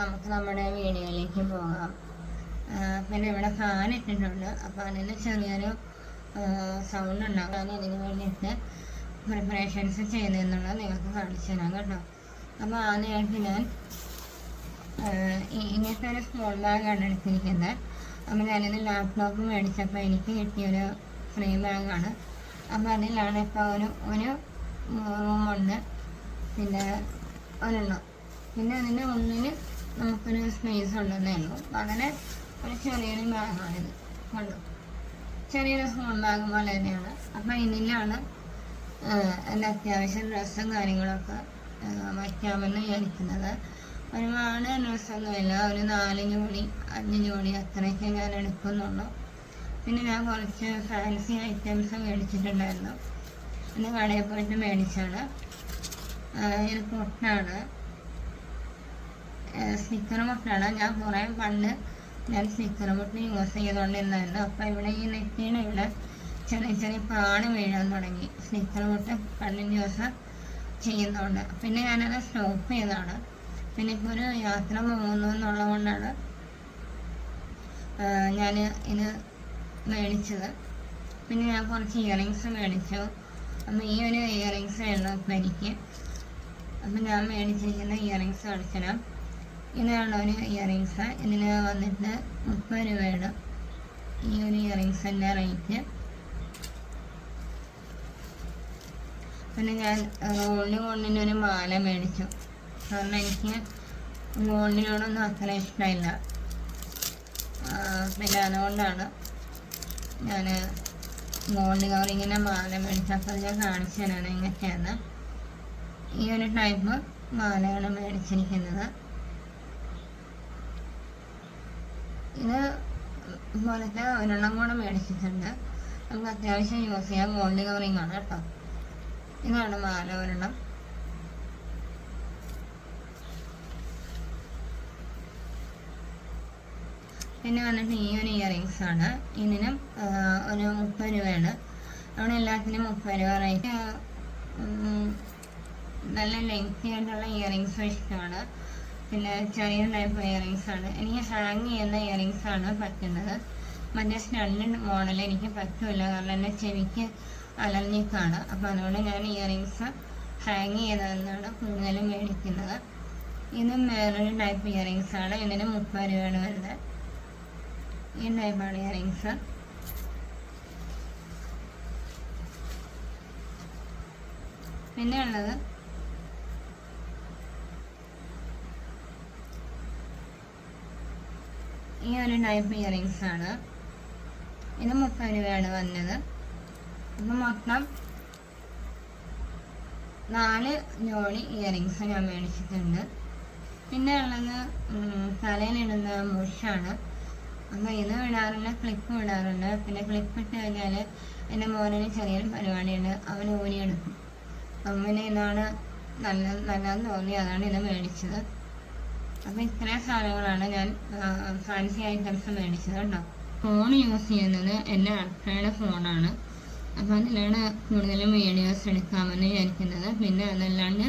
നമുക്ക് നമ്മുടെ വീഡിയോയിലേക്ക് പോകാം. പിന്നെ ഇവിടെ ഫാൻ ഇട്ടിട്ടുണ്ട്. അപ്പോൾ അതിൽ ചെറിയൊരു സൗണ്ട് ഉണ്ടാകും ഞാൻ ഇതിന് വേണ്ടിയിട്ട് പ്രിപ്പറേഷൻസ് ചെയ്തെന്നുള്ളത് നിങ്ങൾക്ക് കാണിച്ചു തരാം കേട്ടോ. അപ്പോൾ ആദ്യമായിട്ട് ഞാൻ ഇങ്ങനത്തെ ഒരു സ്മോൾ ബാഗാണ് എടുത്തിരിക്കുന്നത്. അപ്പോൾ ഞാനിത് ലാപ്ടോപ്പ് മേടിച്ചപ്പോൾ എനിക്ക് കിട്ടിയൊരു ഫ്രീ ബാഗാണ് അപ്പോൾ അതിലാണ് ഇപ്പോൾ ഒരു ഒരു റൂമുണ്ട് പിന്നെ ഒരെണ്ണം. പിന്നെ അതിന്റെ ഉള്ളിൽ നമുക്കൊരു സ്പേസ് ഉണ്ടെന്നേ ഉള്ളൂ. അങ്ങനെ ഒരു ചെറിയൊരു ബാഗാണിത് കണ്ടു? ചെറിയൊരു ഹോം ബാഗ് പോലെ തന്നെയാണ്. അപ്പം ഇതിലാണ് എന്റെ അത്യാവശ്യം ഡ്രസ്സും കാര്യങ്ങളൊക്കെ വയ്ക്കാമെന്ന് വിചാരിക്കുന്നത്. ഒരുപാട് ഡ്രസ്സൊന്നുമില്ല ഒരു നാല് ജോഡി അഞ്ച് ജോഡി അത്രയൊക്കെ ഞാൻ എടുക്കുന്നുള്ളൂ. പിന്നെ ഞാൻ കുറച്ച് ഫാൻസി ഐറ്റംസ് മേടിച്ചിട്ടുണ്ടായിരുന്നു. ഇന്ന് കടയിൽ പോയിട്ട് മേടിച്ചാണ് ഇത് പൊട്ടാണ്. സ്റ്റിക്കർ മുട്ടാണ് ഞാൻ കുറേ പണ്ട് ഞാൻ സ്റ്റിക്കർ മുട്ട യൂസ് ചെയ്തുകൊണ്ടിരുന്നായിരുന്നു അപ്പോൾ ഇവിടെ ഈ നെറ്റിയുടെ ഇവിടെ ചെറിയ ചെറിയ പാട് വീഴാൻ തുടങ്ങി. സ്റ്റിക്കർ മുട്ട് കണ്ടിന്യൂസ് ചെയ്യുന്നുണ്ട്. പിന്നെ ഞാനത് സ്റ്റോപ്പ് ചെയ്തതാണ്. പിന്നെ ഇപ്പോൾ ഒരു യാത്ര പോകുന്നു എന്നുള്ളത് കൊണ്ടാണ് ഞാൻ ഇത് മേടിച്ചത്. പിന്നെ ഞാൻ കുറച്ച് ഇയറിങ്സ് മേടിച്ചു. അപ്പം ഈ ഒരു ഇയറിങ്സ് ഇപ്പം എനിക്ക്? അപ്പം ഞാൻ മേടിച്ചിരിക്കുന്ന ഇയറിങ്സ് കാണിച്ചുതരാം ഒരു ഇയറിങ്സ് ഇതിന് വന്നിട്ട് മുപ്പത് രൂപയാണ് ഈ ഒരു ഇയറിങ്സിന്റെ റേറ്റ് പിന്നെ ഞാൻ ഗോൾഡ് കൊണ്ടിന്റെ ഒരു മാല മേടിച്ചു. കാരണം എനിക്ക് ഗോൾഡിനോടൊന്നും അത്ര ഇഷ്ടമില്ല. പിന്നെ അതുകൊണ്ടാണ് ഞാൻ ഗോൾഡ് കവറിങ്ങിന്റെ മാല മേടിച്ചു അപ്പോൾ ഞാൻ കാണിച്ചു തരാണ് എങ്ങനെയാണ് ഈ ഒരു ടൈപ്പ് മാലയാണ് മേടിച്ചിരിക്കുന്നത്. ഇത് പോലത്തെ ഒരെണ്ണം കൂടെ മേടിച്ചിട്ടുണ്ട്. നമുക്ക് അത്യാവശ്യം യൂസ് ചെയ്യാൻ ഗോൾഡ് കവറിങ് ആണ് കേട്ടോ. ഇതാണ് മാല ഒരെണ്ണം. പിന്നെ വന്നിട്ട് ഈ ഒരു ഇയറിങ്സ് ആണ്. ഇതിനും ഒരു മുപ്പത് രൂപയാണ്. അവിടെ എല്ലാത്തിനും മുപ്പത് രൂപ റേറ്റ് നല്ല ലെങ്തി ആയിട്ടുള്ള ഇയറിങ്സ് ഇഷ്ടമാണ്. പിന്നെ ചെറിയ ടൈപ്പ് ഇയറിങ്സ് ആണ്. എനിക്ക് ഹാങ് ചെയ്യുന്ന ഇയറിങ്സ് ആണ് പറ്റുന്നത്. മറ്റേ സ്റ്റണ്ട് മോഡൽ എനിക്ക് പറ്റില്ല കാരണം എന്റെ ചെവിക്ക് അലർജിക്കാണ് അപ്പോൾ അതുകൊണ്ട് ഞാൻ ഇയറിങ്സ് ഹാങ് ചെയ്തതെന്നാണ് കൂടുതലും മേടിക്കുന്നത്. ഇതും വേറൊരു ടൈപ്പ് ഇയറിങ്സ് ആണ്. ഇതിന് മുപ്പത് രൂപയാണ് വരുന്നത്. ഈ ടൈപ്പാണ് ഇയറിങ്സ് പിന്നെ ഉള്ളത് ഈ ഒരു ടൈപ്പ് ഇയറിങ്സ് ആണ്. ഇത് മുപ്പത് രൂപയാണ് വന്നത്. അപ്പം മൊത്തം നാല് ജോളി ഇയറിങ്സ് ഞാൻ മേടിച്ചിട്ടുണ്ട്. പിന്നെ ഉള്ളത് തലയിലിടുന്ന മുഷാണ് അപ്പോൾ ഇത് വിടാറുണ്ട് ക്ലിപ്പ് വിടാറുണ്ട് പിന്നെ ക്ലിപ്പ് ഇട്ട് കഴിഞ്ഞാൽ എന്റെ മോനിന് ചെറിയൊരു പരിപാടിയുണ്ട്. അവൻ ഊരിയെടുക്കും. അപ്പം ഇതാണ് നല്ല നല്ലതെന്ന് തോന്നി. അതാണ് ഇത് മേടിച്ചത്. അപ്പോൾ ഇത്രയും സാധനങ്ങളാണ് ഞാൻ ഫാൻസി ഐറ്റംസ് മേടിച്ചത് കേട്ടോ. ഫോൺ യൂസ് ചെയ്യുന്നത് എന്റെ അടുക്കളയുടെ ഫോണാണ് അപ്പോൾ അതിലാണ് കൂടുതലും വീഡിയോസ് എടുക്കാമെന്ന് വിചാരിക്കുന്നത്. പിന്നെ അതല്ലാണ്ട്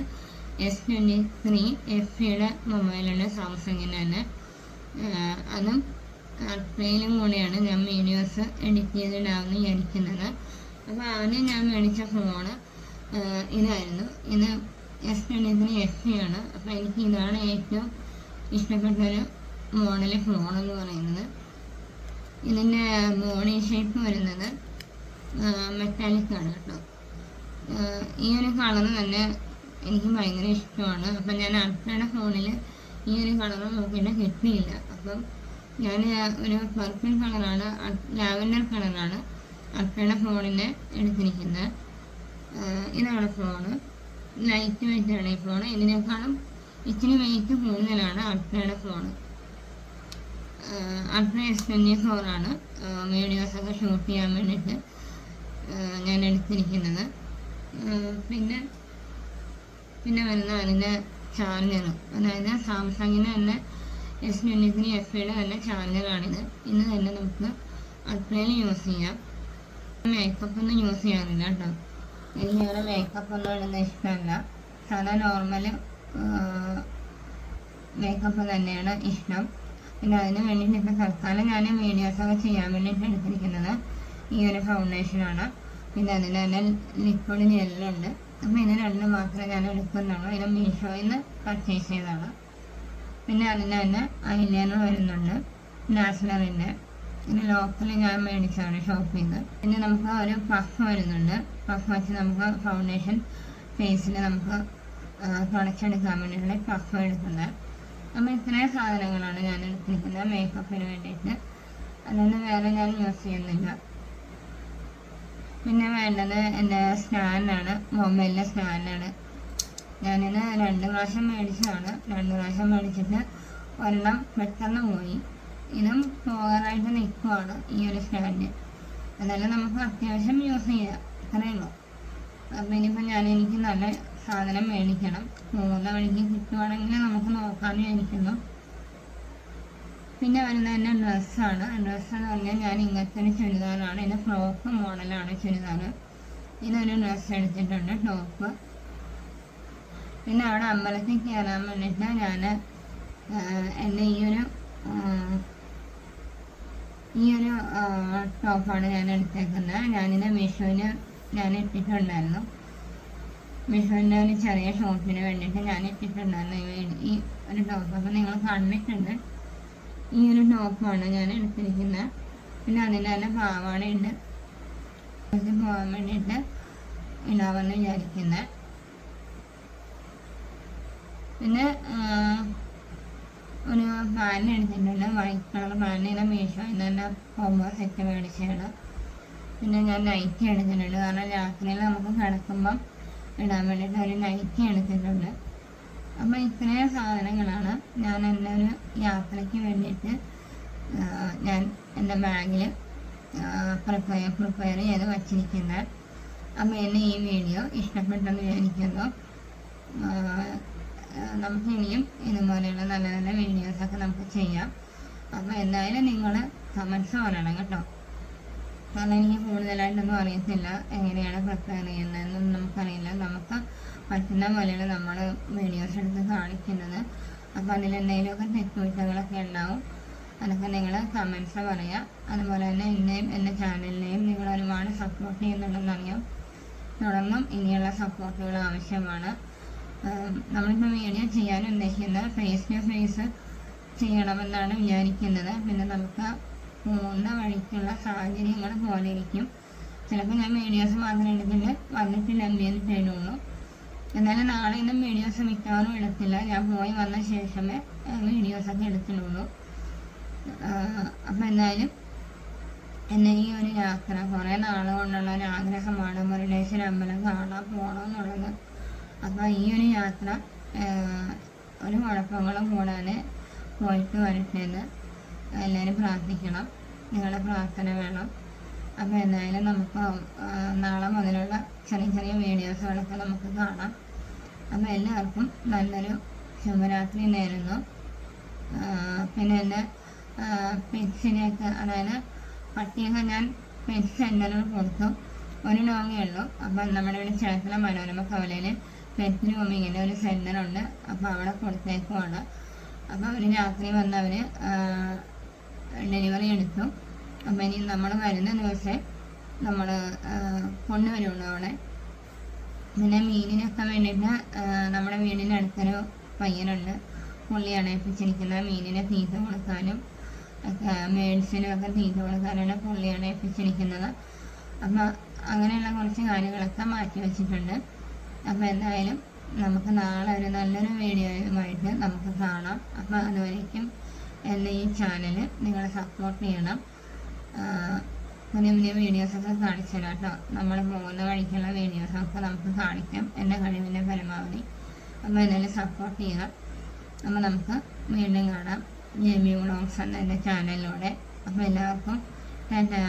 എസ് ട്വന്റി ത്രീ എഫ് യുടെ മൊബൈലുണ്ട് സാംസങ്ങിന്റെ തന്നെ. അതും അടുക്കളയിലും കൂടിയാണ് ഞാൻ വീഡിയോസ് എഡിറ്റ് ചെയ്തിടാമെന്ന് വിചാരിക്കുന്നത്. അപ്പോൾ ആദ്യം ഞാൻ മേടിച്ച ഫോണ് ഇതായിരുന്നു. ഇത് എസ് ട്വന്റി ത്രീ എഫ് ആണ്. അപ്പോൾ എനിക്ക് ഇതാണ് ഏറ്റവും ഇഷ്ടപ്പെട്ടൊരു മോഡൽ എന്ന് പറയുന്നത്. ഇതിന്റെ ബോഡി ഷേപ്പ് വരുന്നത് മെറ്റാലിക് ആണ് കേട്ടോ. ഈ ഒരു കളർ തന്നെ എനിക്ക് ഭയങ്കര ഇഷ്ടമാണ്. അപ്പം ഞാൻ അടുത്തയുടെ ഫോണിൽ ഈ ഒരു കളർ നോക്കിയിട്ട് കിട്ടിയില്ല. അപ്പം ഞാൻ ഒരു പർപ്പിൾ കളറാണ് ലാവൻഡർ കളറാണ് അടുത്തയുടെ ഫോണിൽ എടുത്തിരിക്കുന്നത്. ഇതാണ് ഫോണ് ലൈറ്റ് വെയിറ്റാണ് ഈ ഫോണ് ഇതിനേക്കാളും ഇച്ചിരി വെയിറ്റ് കൂടുതലാണ്. അൾട്രയുടെ ഫോൺ അൾട്ര എസ് ട്വന്റി ഫോറാണ് വീഡിയോസൊക്കെ ഷൂട്ട് ചെയ്യാൻ വേണ്ടിയിട്ട് ഞാൻ എടുത്തിരിക്കുന്നത്. പിന്നെ പിന്നെ വരുന്ന അതിന്റെ ചാർജർ അതായത് സാംസങ്ങിന്റെ തന്നെ എസ് ട്വന്റി ത്രീ എഫ് ഐയുടെ തന്നെ ചാർജറാണിത് ഇന്ന് തന്നെ നമുക്ക് അൾട്രയിൽ യൂസ് ചെയ്യാം. മേക്കപ്പ് ഒന്നും യൂസ് ചെയ്യാറില്ല കേട്ടോ. എനിക്ക് അങ്ങനെ മേക്കപ്പ് ഒന്നും ഇടുന്ന ഇഷ്ടമല്ല. സാധാ നോർമൽ മേക്കപ്പ് തന്നെയാണ് ഇഷ്ടം. പിന്നെ അതിന് വേണ്ടിയിട്ട് ഇപ്പം തൽക്കാലം ഞാൻ വീഡിയോസൊക്കെ ചെയ്യാൻ വേണ്ടിയിട്ട് എടുത്തിരിക്കുന്നത് ഈ ഒരു ഫൗണ്ടേഷനാണ് പിന്നെ അതിന് തന്നെ ലിക്വിഡ് ജെല്ലുണ്ട് അപ്പം ഇത് രണ്ടും മാത്രമേ ഞാൻ എടുക്കുന്നുള്ളൂ. ഇത് മീഷോയിൽ നിന്ന് പർച്ചേസ് ചെയ്തതാണ്. പിന്നെ അതിന് തന്നെ ഐലൈനർ വരുന്നുണ്ട്. നാഷണറിന്റെ പിന്നെ ലോക്കൽ ഞാൻ മേടിച്ചതാണ് ഷോപ്പിൽ നിന്ന് പിന്നെ നമുക്ക് ഒരു പഫ് വരുന്നുണ്ട്. പഫ് വെച്ച് നമുക്ക് ഫൗണ്ടേഷൻ ഫേസിൽ നമുക്ക് തുടച്ചെടുക്കാൻ വേണ്ടിയിട്ടുള്ള പഫ് എടുക്കുന്നത് അപ്പോൾ ഇത്രയും സാധനങ്ങളാണ് ഞാൻ എടുത്തിരിക്കുന്നത് മേക്കപ്പിന് വേണ്ടിയിട്ട്. അല്ലാണ്ട് വേറെ ഞാൻ യൂസ് ചെയ്യുന്നില്ല. പിന്നെ വേണ്ടത് എന്റെ സ്നാനാണ് മൊബൈലിന്റെ സ്റ്റാൻഡാണ് ഞാനിത് രണ്ട് പ്രാവശ്യം മേടിച്ചതാണ്. രണ്ട് പ്രാവശ്യം മേടിച്ചിട്ട് ഒരെണ്ണം പെട്ടെന്ന് പോയി. ഇതും പോകാനായിട്ട് നിൽക്കുവാണ് ഈ ഒരു സ്റ്റാൻഡ് അതെല്ലാം നമുക്ക് അത്യാവശ്യം യൂസ് ചെയ്യാം. അത്രയേ ഉള്ളൂ. അപ്പം ഇനിയിപ്പോൾ ഞാൻ എനിക്ക് നല്ല സാധനം മേടിക്കണം. മൂന്ന് വഴിക്ക് കിട്ടുവാണെങ്കിൽ നമുക്ക് നോക്കാമെന്ന് വിചാരിക്കുന്നു പിന്നെ വരുന്നത് എന്റെ ഡ്രസ്സാണ് ഡ്രസ്സ് എന്ന് പറഞ്ഞാൽ ഞാൻ ഇങ്ങനത്തെ ഒരു ചുരിദാറാണ്. ഇത് ഫ്രോക്ക് മോഡലാണ് ചുരിദാർ ഇതൊരു ഡ്രസ്സ് എടുത്തിട്ടുണ്ട് ടോപ്പ്. പിന്നെ അവിടെ അമ്പലത്തിൽ കയറാൻ വേണ്ടിയിട്ട് ഞാൻ എന്റെ ഈ ഒരു ഈ ഒരു ടോപ്പാണ് ഞാൻ എടുത്തേക്കുന്നത്. ഞാനിത് മീഷോയിൽ ഞാൻ ഇട്ടിട്ടുണ്ടായിരുന്നു. മീഷോന്റെ ഒരു ചെറിയ ഷോപ്പിന് വേണ്ടിയിട്ട് ഞാൻ ഇട്ടിട്ടുണ്ടായിരുന്നു ഈ ഒരു ടോപ്പ് അപ്പോൾ നിങ്ങൾ കണ്ടിട്ടുണ്ട് ഈ ഒരു ടോപ്പാണ് ഞാൻ എടുത്തിരിക്കുന്നത്. പിന്നെ അതിന്റെ തന്നെ പാവാടയുണ്ട് കുറച്ച് പോകാൻ വേണ്ടിയിട്ട് ഇടാമെന്ന് വിചാരിക്കുന്നത് പിന്നെ ഒരു പാൻ എടുത്തിട്ടുണ്ട്. വൈറ്റ് കളർ പാൻ ഇങ്ങനെ മീഷോയിൽ തന്നെ കോമ്പോ സെറ്റ് മേടിച്ചതാണ്. പിന്നെ ഞാൻ നൈറ്റി എടുത്തിട്ടുണ്ട്. കാരണം രാത്രിയിൽ നമുക്ക് കിടക്കുമ്പം ഇടാൻ വേണ്ടിയിട്ട് ഒരു നൈറ്റി എടുത്തിട്ടുണ്ട് അപ്പം ഇത്രയും സാധനങ്ങളാണ്. ഞാൻ എന്റെ ഒരു യാത്രയ്ക്ക് വേണ്ടിയിട്ട് ഞാൻ എന്റെ ബാഗിൽ പ്രിപ്പയർ പ്രിപ്പയർ ചെയ്ത് വച്ചിരിക്കുന്നത് അപ്പം എന്നെ ഈ വീഡിയോ ഇഷ്ടപ്പെട്ടെന്ന് വിചാരിക്കുന്നു. നമുക്ക് ഇനിയും ഇതുപോലെയുള്ള നല്ല നല്ല വീഡിയോസൊക്കെ നമുക്ക് ചെയ്യാം. അപ്പോൾ എന്തായാലും നിങ്ങൾ കമൻസ് പറയണം കേട്ടോ. കാരണം എനിക്ക് കൂടുതലായിട്ടൊന്നും അറിയത്തില്ല എങ്ങനെയാണ് പ്രിപ്പയർ ചെയ്യുന്നതെന്നൊന്നും നമുക്കറിയില്ല. നമുക്ക് പറ്റുന്ന പോലെയാണ് നമ്മൾ വീഡിയോസ് എടുത്ത് കാണിക്കുന്നത്. അപ്പോൾ അതിലെന്തെങ്കിലുമൊക്കെ തെറ്റുകുറ്റങ്ങളൊക്കെ ഉണ്ടാവും. അതൊക്കെ നിങ്ങൾ കമൻസ് പറയുക അതുപോലെ തന്നെ എന്നെയും എന്റെ ചാനലിനെയും നിങ്ങൾ ഒരുപാട് സപ്പോർട്ട് ചെയ്യുന്നുണ്ടെന്നറിയാം. തുടർന്നും ഇനിയുള്ള സപ്പോർട്ടുകൾ ആവശ്യമാണ്. നമ്മളിപ്പോൾ വീഡിയോ ചെയ്യാൻ ഉദ്ദേശിക്കുന്നത് ഫേസ് ടു ഫേസ് ചെയ്യണമെന്നാണ് വിചാരിക്കുന്നത്. പിന്നെ നമുക്ക് പോകുന്ന വഴിക്കുള്ള സാഹചര്യങ്ങൾ പോലെ ഇരിക്കും ചിലപ്പോൾ ഞാൻ വീഡിയോസ് മാത്രം എടുത്തിട്ട് വന്നിട്ടില്ല എന്തെങ്കിലും തരുള്ളൂ എന്നാലും നാളെ ഇന്നും വീഡിയോസ് മിക്കവാറും എടുത്തില്ല. ഞാൻ പോയി വന്ന ശേഷമേ വീഡിയോസൊക്കെ എടുത്തിട്ടുള്ളൂ. അപ്പം എന്തായാലും എന്നെ ഈ ഒരു യാത്ര കുറേ നാളെ കൊണ്ടുള്ള ഒരു ആഗ്രഹമാണ്. മുരുടേശ്വര അമ്പലം കാണാൻ പോകണമെന്നുള്ളത് അപ്പോൾ ഈ ഒരു യാത്ര ഒരു കുഴപ്പങ്ങളും കൂടാതെ പോയിട്ട് വരട്ടെ എന്ന് എല്ലാവരും പ്രാർത്ഥിക്കണം. നിങ്ങളുടെ പ്രാർത്ഥന വേണം. അപ്പോൾ എന്തായാലും നമുക്ക് നാളെ മുതലുള്ള ചെറിയ ചെറിയ വീഡിയോസുകളൊക്കെ നമുക്ക് കാണാം. അപ്പോൾ എല്ലാവർക്കും നല്ലൊരു ശുഭരാത്രി നേരുന്നു. പിന്നെ എന്റെ പെറ്റ്സിനെയൊക്കെ അതായത് പട്ടിയൊക്കെ ഞാൻ പെറ്റ് സെന്ററിൽ കൊടുത്തു. ഒരു ലോങ്ങേ ഉള്ളൂ. അപ്പം നമ്മുടെ ഇവിടെ ചേർത്തല മനോരമ കവലയിൽ പെറ്റ് റൂമിങ്ങിന്റെ ഒരു സെന്ററുണ്ട്. അപ്പോൾ അവിടെ കൊടുത്തേക്കുവാണ്. അപ്പോൾ അവർ രാത്രി വന്നവർ ഡെലിവറി എടുത്തു. അപ്പം ഇനി നമ്മൾ വരുന്ന ദിവസം നമ്മൾ കൊണ്ടുവരുള്ളൂ അവിടെ. പിന്നെ മീനിനൊക്കെ വേണ്ടിയിട്ട് നമ്മുടെ വീടിന്റെ അടുത്തൊരു പയ്യനുണ്ട്. പുള്ളിയാണ് ഏൽപ്പിച്ചിരിക്കുന്നത്. മീനിനെ തീറ്റ കൊടുക്കാനും മേഡ്സിനും ഒക്കെ തീറ്റ കൊടുക്കാനാണ് പുള്ളിയാണ് ഏൽപ്പിച്ചിരിക്കുന്നത്. അപ്പം അങ്ങനെയുള്ള കുറച്ച് കാര്യങ്ങളൊക്കെ മാറ്റി വെച്ചിട്ടുണ്ട്. അപ്പോൾ എന്തായാലും നമുക്ക് നാളെ ഒരു നല്ലൊരു വീഡിയോയുമായിട്ട് നമുക്ക് കാണാം. അപ്പോൾ അതുവരേക്കും എന്റെ ഈ ചാനൽ നിങ്ങൾ സപ്പോർട്ട് ചെയ്യണം. പുതിയ പുതിയ വീഡിയോസൊക്കെ കാണിച്ചു തരാം കേട്ടോ നമ്മൾ പോകുന്ന വഴിക്കുള്ള വീഡിയോസൊക്കെ നമുക്ക് കാണിക്കാം. എന്റെ കഴിവിന്റെ പരമാവധി. അപ്പോൾ എന്നെ സപ്പോർട്ട് ചെയ്യുക അപ്പോൾ നമുക്ക് വീണ്ടും കാണാം. ജെമി വ്ളോഗ്സ് എന്ന എന്റെ ചാനലിലൂടെ അപ്പോൾ എല്ലാവർക്കും ടാറ്റാ.